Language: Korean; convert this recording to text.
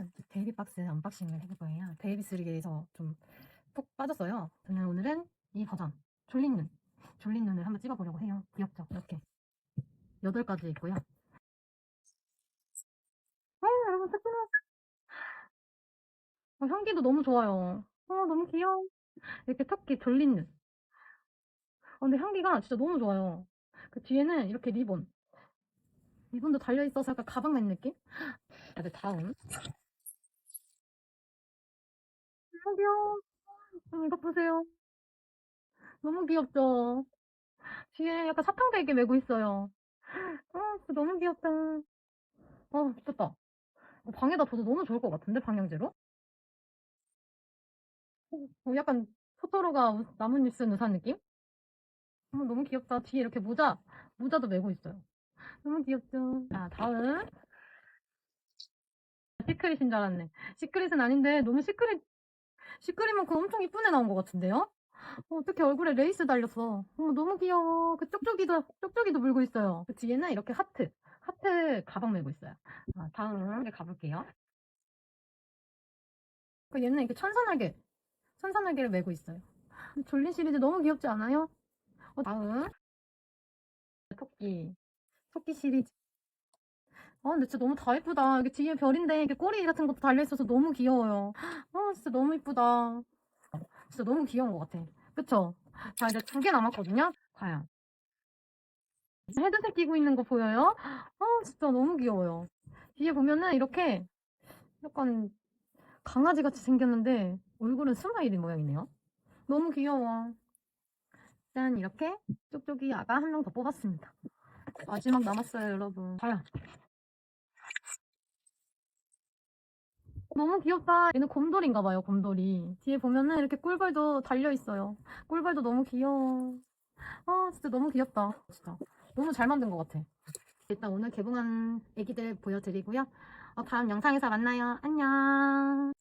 오늘은 베이비 박스 언박싱을 해볼 거예요. 베이비 쓰리게에서 좀 푹 빠졌어요. 저는 오늘은 이 버전 졸린 눈, 졸린 눈을 한번 찍어보려고 해요. 귀엽죠? 이렇게 여덟 가지 있고요. 어, 여러분 특별한 어, 향기도 너무 좋아요. 어, 너무 귀여워. 이렇게 토끼 졸린 눈. 어, 근데 향기가 진짜 너무 좋아요. 그 뒤에는 이렇게 리본. 리본도 달려있어서 약간 가방 맨 느낌? 아, 네, 다음. 너무 귀여워. 음, 이거 보세요. 너무 귀엽죠? 뒤에 약간 사탕배기 메고 있어요. 어, 진짜 너무 귀엽다. 어, 미쳤다. 어, 방에다 둬도 너무 좋을 것 같은데, 방향제로? 어, 약간 토토로가 우- 나뭇잎 쓴 우산 느낌? 어, 너무 귀엽다. 뒤에 이렇게 모자, 모자도 메고 있어요. 너무 귀엽죠? 자, 다음. 시크릿인 줄 알았네. 시크릿은 아닌데, 너무 시크릿, 시크릿만큼 엄청 이쁜 애 나온 것 같은데요? 어, 어떻게 얼굴에 레이스 달렸어. 어머, 너무 귀여워. 그 쪽쪽이도, 쪽쪽이도 물고 있어요. 그 뒤에는 이렇게 하트, 하트 가방 메고 있어요. 자, 다음 에 가볼게요. 그 얘는 이렇게 천사날개, 천사날개를 메고 있어요. 졸린 시리즈 너무 귀엽지 않아요? 어, 다음. 토끼. 토끼 시리즈. 아, 근데 진짜 너무 다 예쁘다. 여기 뒤에 별인데, 이렇게 꼬리 같은 것도 달려있어서 너무 귀여워요. 아, 진짜 너무 예쁘다. 진짜 너무 귀여운 것 같아. 그쵸? 자, 이제 두 개 남았거든요? 과연. 헤드셋 끼고 있는 거 보여요? 아, 진짜 너무 귀여워요. 뒤에 보면은 이렇게 약간 강아지 같이 생겼는데, 얼굴은 스마일이 모양이네요. 너무 귀여워. 짠, 이렇게 쪽쪽이 아가 한 명 더 뽑았습니다. 마지막 남았어요, 여러분. 과연. 너무 귀엽다. 얘는 곰돌인가 봐요, 곰돌이. 뒤에 보면은 이렇게 꿀벌도 달려있어요. 꿀벌도 너무 귀여워. 아, 진짜 너무 귀엽다. 진짜. 너무 잘 만든 것 같아. 일단 오늘 개봉한 애기들 보여드리고요. 어, 다음 영상에서 만나요. 안녕.